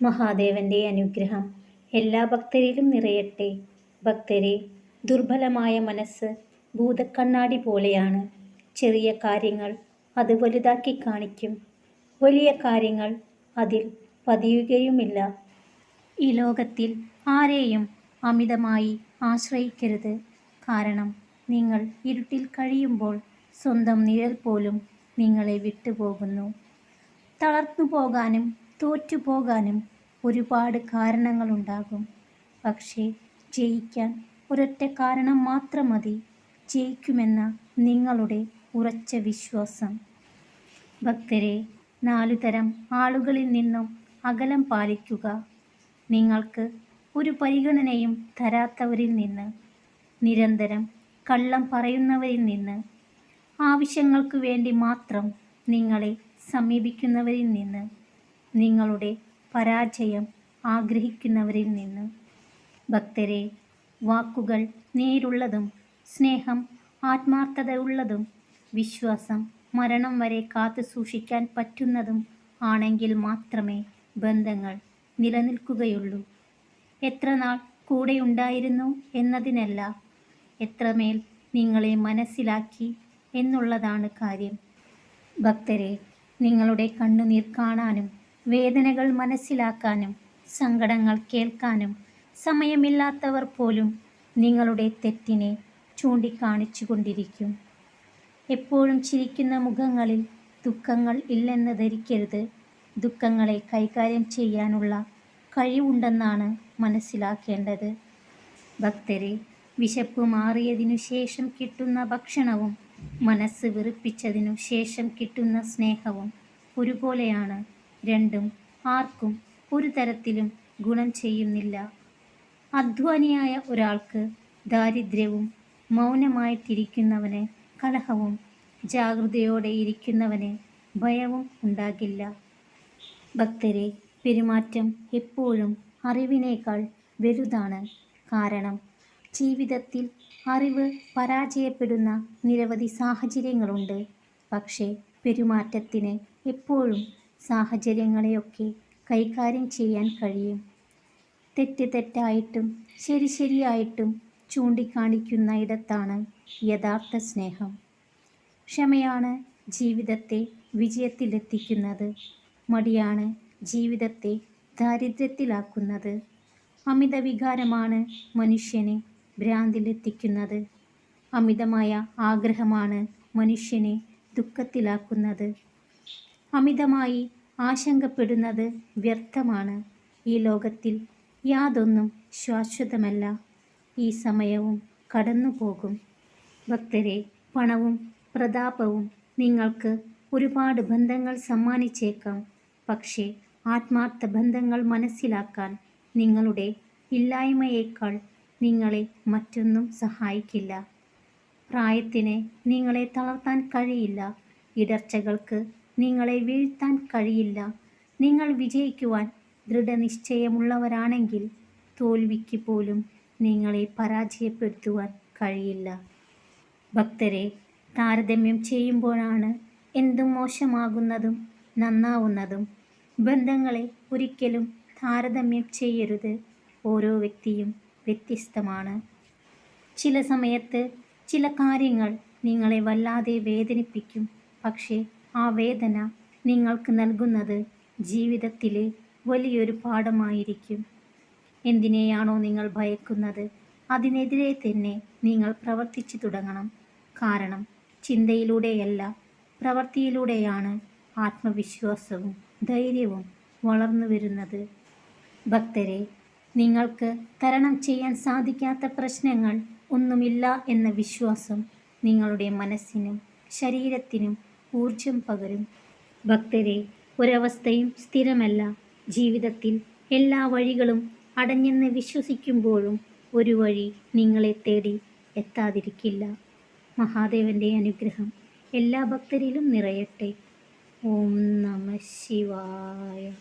മഹാദേവന്റെ അനുഗ്രഹം എല്ലാ ഭക്തരിലും നിറയട്ടെ. ഭക്തരെ ദുർബലമായ മനസ്സ് ഭൂതക്കണ്ണാടി പോലെയാണ്. ചെറിയ കാര്യങ്ങൾ അത് വലുതാക്കി കാണിക്കും. വലിയ കാര്യങ്ങൾ അതിൽ പതിയുകയുമില്ല. ഈ ലോകത്തിൽ ആരെയും അമിതമായി ആശ്രയിക്കരുത്. കാരണം നിങ്ങൾ ഇരുട്ടിൽ കഴിയുമ്പോൾ സ്വന്തം നിഴൽ പോലും നിങ്ങളെ വിട്ടുപോകുന്നു. തളർന്നു പോകാനും തോറ്റു പോകാനും ഒരുപാട് കാരണങ്ങളുണ്ടാകും. പക്ഷേ ജയിക്കാൻ ഒരൊറ്റ കാരണം മാത്രം മതി. ജയിക്കുമെന്ന നിങ്ങളുടെ ഉറച്ച വിശ്വാസം. ഭക്തരെ നാലുതരം ആളുകളിൽ നിന്നും അകലം പാലിക്കുക. നിങ്ങൾക്ക് ഒരു പരിഗണനയും തരാത്തവരിൽ നിന്ന് നിരന്തരം കള്ളം പറയുന്നവരിൽ നിന്ന് ആവശ്യങ്ങൾക്ക് വേണ്ടി മാത്രം നിങ്ങളെ സമീപിക്കുന്നവരിൽ നിന്ന് നിങ്ങളുടെ പരാജയം ആഗ്രഹിക്കുന്നവരിൽ നിന്ന്. ഭക്തരെ വാക്കുകൾ നേരുള്ളതും സ്നേഹം ആത്മാർത്ഥതയുള്ളതും വിശ്വാസം മരണം വരെ കാത്തു സൂക്ഷിക്കാൻ പറ്റുന്നതും ആണെങ്കിൽ മാത്രമേ ബന്ധങ്ങൾ നിലനിൽക്കുകയുള്ളൂ. എത്ര നാൾ കൂടെയുണ്ടായിരുന്നു എന്നതിനല്ല എത്രമേൽ നിങ്ങളെ മനസ്സിലാക്കി എന്നുള്ളതാണ് കാര്യം. ഭക്തരെ നിങ്ങളുടെ കണ്ണുനീർ കാണാനും വേദനകൾ മനസ്സിലാക്കാനും സങ്കടങ്ങൾ കേൾക്കാനും സമയമില്ലാത്തവർ പോലും നിങ്ങളുടെ തെറ്റിനെ ചൂണ്ടിക്കാണിച്ചു കൊണ്ടിരിക്കും എപ്പോഴും ചിരിക്കുന്ന മുഖങ്ങളിൽ ദുഃഖങ്ങൾ ഇല്ലെന്ന് ധരിക്കരുത്. ദുഃഖങ്ങളെ കൈകാര്യം ചെയ്യാനുള്ള കഴിവുണ്ടെന്നാണ് മനസ്സിലാക്കേണ്ടത്. ഭക്തരെ വിശപ്പ് മാറിയതിനു ശേഷം കിട്ടുന്ന ഭക്ഷണവും മനസ്സ് വെറുപ്പിച്ചതിനു ശേഷം കിട്ടുന്ന സ്നേഹവും ഒരുപോലെയാണ് രണ്ടും ആർക്കും ഒരു തരത്തിലും ഗുണം ചെയ്യുന്നില്ല. അധ്വാനിയായ ഒരാൾക്ക് ദാരിദ്ര്യവും മൗനമായിട്ടിരിക്കുന്നവന് കലഹവും ജാഗ്രതയോടെ ഇരിക്കുന്നവന് ഭയവും ഉണ്ടാകില്ല. ഭക്തരെ പെരുമാറ്റം എപ്പോഴും അറിവിനേക്കാൾ വലുതാണ്. കാരണം ജീവിതത്തിൽ അറിവ് പരാജയപ്പെടുന്ന നിരവധി സാഹചര്യങ്ങളുണ്ട്. പക്ഷേ പെരുമാറ്റത്തിന് എപ്പോഴും സാഹചര്യങ്ങളെയൊക്കെ കൈകാര്യം ചെയ്യാൻ കഴിയും. തെറ്റ് തെറ്റായിട്ടും ശരി ശരിയായിട്ടും ചൂണ്ടിക്കാണിക്കുന്ന ഇടത്താണ് യഥാർത്ഥ സ്നേഹം. ക്ഷമയാണ് ജീവിതത്തെ വിജയത്തിലെത്തിക്കുന്നത്. മടിയാണ് ജീവിതത്തെ ദാരിദ്ര്യത്തിലാക്കുന്നത്. അമിത വികാരമാണ് മനുഷ്യനെ ഭ്രാന്തിലെത്തിക്കുന്നത് അമിതമായ ആഗ്രഹമാണ് മനുഷ്യനെ ദുഃഖത്തിലാക്കുന്നത്. അമിതമായി ആശങ്കപ്പെടുന്നത് വ്യർത്ഥമാണ്. ഈ ലോകത്തിൽ യാതൊന്നും ശാശ്വതമല്ല. ഈ സമയവും കടന്നുപോകും. ഭക്തരെ പണവും പ്രതാപവും നിങ്ങൾക്ക് ഒരുപാട് ബന്ധങ്ങൾ സമ്മാനിച്ചേക്കാം. പക്ഷേ ആത്മാർത്ഥ ബന്ധങ്ങൾ മനസ്സിലാക്കാൻ നിങ്ങളുടെ ഇല്ലായ്മയേക്കാൾ നിങ്ങളെ മറ്റൊന്നും സഹായിക്കില്ല. പ്രായത്തിന് നിങ്ങളെ തളർത്താൻ കഴിയില്ല. ഇടർച്ചകൾക്ക് നിങ്ങളെ വീഴ്ത്താൻ കഴിയില്ല. നിങ്ങൾ വിജയിക്കുവാൻ ദൃഢനിശ്ചയമുള്ളവരാണെങ്കിൽ തോൽവിക്ക് പോലും നിങ്ങളെ പരാജയപ്പെടുത്തുവാൻ കഴിയില്ല. ഭക്തരെ താരതമ്യം ചെയ്യുമ്പോഴാണ് എന്തും മോശമാകുന്നതും നന്നാവുന്നതും. ബന്ധങ്ങളെ ഒരിക്കലും താരതമ്യം ചെയ്യരുത്. ഓരോ വ്യക്തിയും വ്യത്യസ്തമാണ്. ചില സമയത്ത് ചില കാര്യങ്ങൾ നിങ്ങളെ വല്ലാതെ വേദനിപ്പിക്കും. പക്ഷേ ആ വേദന നിങ്ങൾക്ക് നൽകുന്നത് ജീവിതത്തിലെ വലിയൊരു പാഠമായിരിക്കും. എന്തിനെയാണോ നിങ്ങൾ ഭയക്കുന്നത്? അതിനെതിരെ തന്നെ നിങ്ങൾ പ്രവർത്തിച്ചു തുടങ്ങണം. കാരണം ചിന്തയിലൂടെയല്ല പ്രവൃത്തിയിലൂടെയാണ് ആത്മവിശ്വാസവും ധൈര്യവും വളർന്നു വരുന്നത് ഭക്തരെ നിങ്ങൾക്ക് തരണം ചെയ്യാൻ സാധിക്കാത്ത പ്രശ്നങ്ങൾ ഒന്നുമില്ല എന്ന വിശ്വാസം നിങ്ങളുടെ മനസ്സിനും ശരീരത്തിനും ഊർജം പകരും. ഭക്തരെ ഒരവസ്ഥയും സ്ഥിരമല്ല. ജീവിതത്തിൽ എല്ലാ വഴികളും അടഞ്ഞെന്ന് വിശ്വസിക്കുമ്പോഴും ഒരു വഴി നിങ്ങളെ തേടി എത്താതിരിക്കില്ല. മഹാദേവന്റെ അനുഗ്രഹം എല്ലാ ഭക്തരിലും നിറയട്ടെ. ഓം നമ ശിവായ.